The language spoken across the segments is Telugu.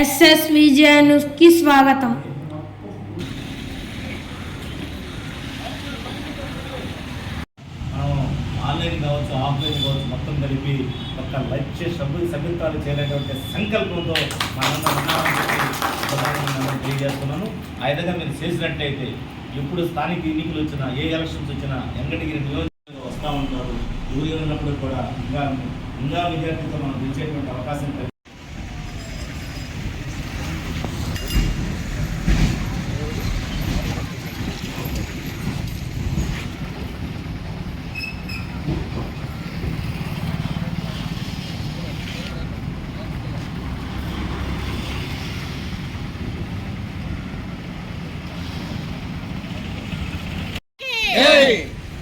ఎస్ఎస్ విజయ న్యూస్కి స్వాగతం. ఆన్లైన్ కావచ్చు ఆఫ్లైన్ కావచ్చు మొత్తం కలిపి ఒక లక్ష్య సభ్యు సభ్యత్వాలు చేయలేటువంటి సంకల్పంతో మనందరం తెలియజేస్తున్నాను. ఆ విధంగా మీరు చేసినట్లయితే ఎప్పుడు స్థానిక ఎన్నికలు వచ్చినా ఏ ఎలక్షన్స్ వచ్చినా వెంకటగిరి నియోజకవర్గం వస్తూ ఉంటారు. ఊరి ఉన్నప్పుడు కూడా ఇంకా ఇంకా విద్యార్థులతో మనం గెలిచేటువంటి అవకాశం కలిగి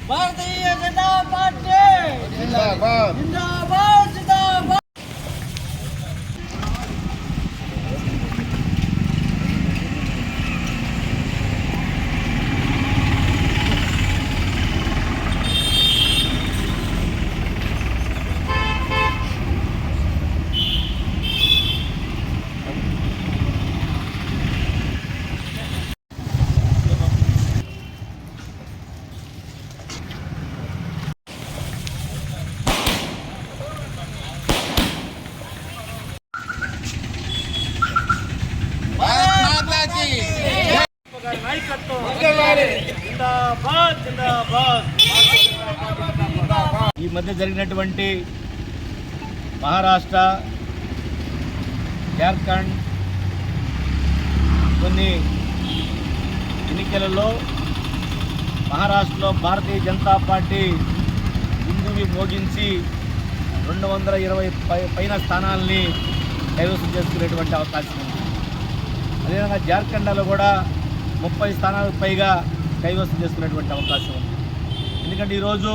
భారతీయ జనతా పార్టీ ఈ మధ్య జరిగినటువంటి మహారాష్ట్ర జార్ఖండ్ కొన్ని ఎన్నికలలో మహారాష్ట్రలో భారతీయ జనతా పార్టీ హిందువి మోగించి రెండు వందల ఇరవై పై పైన స్థానాల్ని కైవసం చేసుకునేటువంటి అవకాశం ఉంది. అదేవిధంగా జార్ఖండ్లో కూడా ముప్పై స్థానాలకు పైగా కైవసం చేసుకునేటువంటి అవకాశం ఉంది. ఎందుకంటే ఈరోజు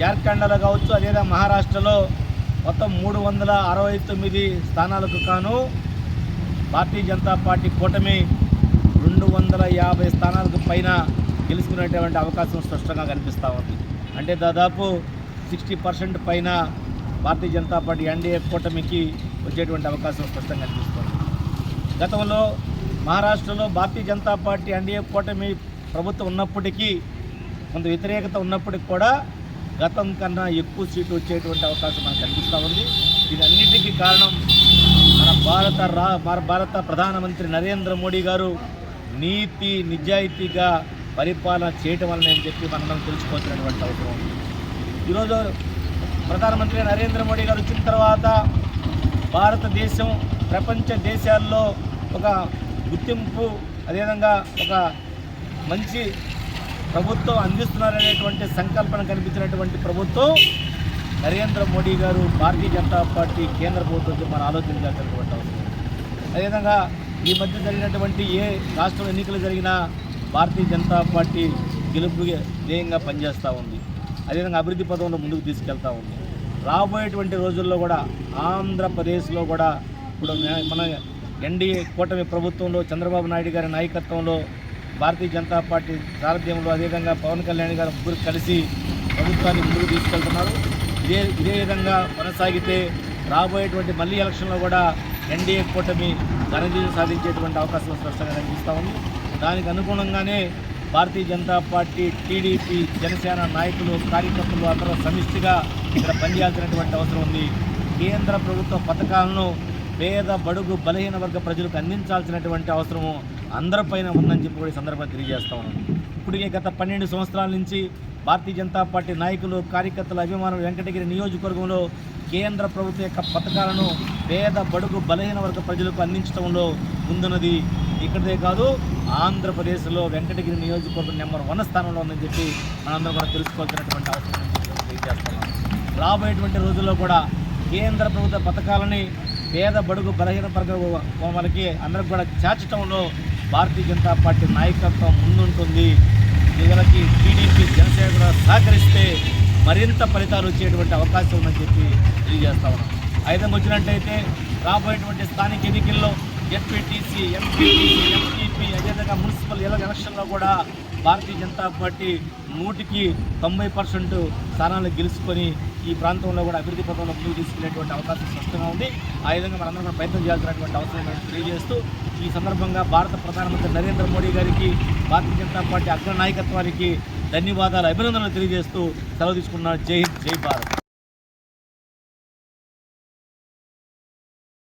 జార్ఖండ్లో కావచ్చు అదేవిధంగా మహారాష్ట్రలో మొత్తం మూడు వందల అరవై తొమ్మిది స్థానాలకు కాను భారతీయ జనతా పార్టీ కూటమి రెండు వందల యాభై స్థానాలకు పైన గెలుచుకునేటువంటి అవకాశం స్పష్టంగా కనిపిస్తూ ఉంది. అంటే దాదాపు సిక్స్టీ పర్సెంట్ పైన భారతీయ జనతా పార్టీ ఎన్డీఏ కూటమికి వచ్చేటువంటి అవకాశం స్పష్టంగా కనిపిస్తుంది. గతంలో మహారాష్ట్రలో భారతీయ జనతా పార్టీ ఎన్డీఏ కూటమి ప్రభుత్వం ఉన్నప్పటికీ కొంత వ్యతిరేకత ఉన్నప్పటికీ కూడా గతం కన్నా ఎక్కువ సీటు వచ్చేటువంటి అవకాశం మనకు కనిపిస్తూ ఉంది. దీనన్నిటికీ కారణం మన భారత రా మన భారత ప్రధానమంత్రి నరేంద్ర మోడీ గారు నీతి నిజాయితీగా పరిపాలన చేయటం వలన అని చెప్పి మనం తెలుసుకోవాల్సినటువంటి అవసరం ఉంది. ఈరోజు ప్రధానమంత్రి నరేంద్ర మోడీ గారు వచ్చిన తర్వాత భారతదేశం ప్రపంచ దేశాల్లో ఒక గుర్తింపు అదేవిధంగా ఒక మంచి ప్రభుత్వం అందిస్తున్నారనేటువంటి సంకల్పన కనిపించినటువంటి ప్రభుత్వం నరేంద్ర మోడీ గారు భారతీయ జనతా పార్టీ కేంద్ర ప్రభుత్వంతో మనం ఆలోచించాల్సినటువంటి అవసరం. అదేవిధంగా ఈ మధ్య జరిగినటువంటి ఏ రాష్ట్రం ఎన్నికలు జరిగినా భారతీయ జనతా పార్టీ గెలుపు ధ్యేయంగా పనిచేస్తూ ఉంది. అదేవిధంగా అభివృద్ధి పదంలో ముందుకు తీసుకెళ్తూ ఉంది. రాబోయేటువంటి రోజుల్లో కూడా ఆంధ్రప్రదేశ్లో కూడా ఇప్పుడు మన ఎన్డీఏ కూటమి ప్రభుత్వంలో చంద్రబాబు నాయుడు గారి నాయకత్వంలో భారతీయ జనతా పార్టీ సారథ్యంలో అదేవిధంగా పవన్ కళ్యాణ్ గారు ముగ్గురు కలిసి ప్రభుత్వాన్ని ముందుకు తీసుకెళ్తున్నారు. ఇదే ఇదే విధంగా కొనసాగితే రాబోయేటువంటి మళ్ళీ ఎలక్షన్లో కూడా ఎన్డీఏ కూటమి ఘనజీవి సాధించేటువంటి అవకాశం స్పష్టంగా కనిపిస్తూ ఉంది. దానికి అనుగుణంగానే భారతీయ జనతా పార్టీ టీడీపీ జనసేన నాయకులు కార్యకర్తలు అందరూ సమిష్టిగా ఇక్కడ పనిచేయాల్సినటువంటి అవసరం ఉంది. కేంద్ర ప్రభుత్వ పథకాలను పేద బడుగు బలహీన వర్గ ప్రజలకు అందించాల్సినటువంటి అవసరము అందరిపైన ఉందని చెప్పి కూడా ఈ సందర్భంగా తెలియజేస్తా ఉన్నాను ఇప్పటికే గత పన్నెండు సంవత్సరాల నుంచి భారతీయ జనతా పార్టీ నాయకులు కార్యకర్తల అభిమానులు వెంకటగిరి నియోజకవర్గంలో కేంద్ర ప్రభుత్వ యొక్క పథకాలను పేద బడుగు బలహీన వర్గ ప్రజలకు అందించడంలో ముందున్నది ఇక్కడే కాదు ఆంధ్రప్రదేశ్లో వెంకటగిరి నియోజకవర్గం నెంబర్ వన్ స్థానంలో ఉందని చెప్పి మనందరం కూడా తెలుసుకోవాల్సినటువంటి అవసరం తెలియజేస్తున్నాం రాబోయేటువంటి రోజుల్లో కూడా కేంద్ర ప్రభుత్వ పథకాలని పేద బడుగు బలహీన వర్గ వాళ్ళకి అందరికి కూడా చేర్చడంలో భారతీయ జనతా పార్టీ నాయకత్వం ముందుంటుంది. వీళ్ళకి టీడీపీ జనసేన కూడా సహకరిస్తే మరింత ఫలితాలు వచ్చేటువంటి అవకాశం ఉందని చెప్పి తెలియజేస్తా ఉన్నాం. ఐదంగా వచ్చినట్టయితే రాబోయేటువంటి స్థానిక ఎన్నికల్లో ఎస్పీటీసీ ఎంపీటీసీ ఎంపీపీ అదేవిధంగా మున్సిపల్ ఎలక్షన్లో కూడా భారతీయ జనతా పార్టీ నూటికి తొంభై పర్సెంట్ స్థానాలు గెలుచుకొని ఈ ప్రాంతంలో కూడా అభివృద్ధి పథంలో ముందుకు తీసుకెళ్ళేటువంటి అవకాశం స్పష్టంగా ఉంది. ఆ విధంగా మనందరం కూడా ప్రయత్నం చేయాల్సినటువంటి అవసరం తెలియజేస్తూ ఈ సందర్భంగా భారత ప్రధానమంత్రి నరేంద్ర మోడీ గారికి భారతీయ జనతా పార్టీ అగ్ర నాయకత్వానికి ధన్యవాదాలు అభినందనలు తెలియజేస్తూ సెలవు తీసుకున్నారు జై హింద్ జై భారత్.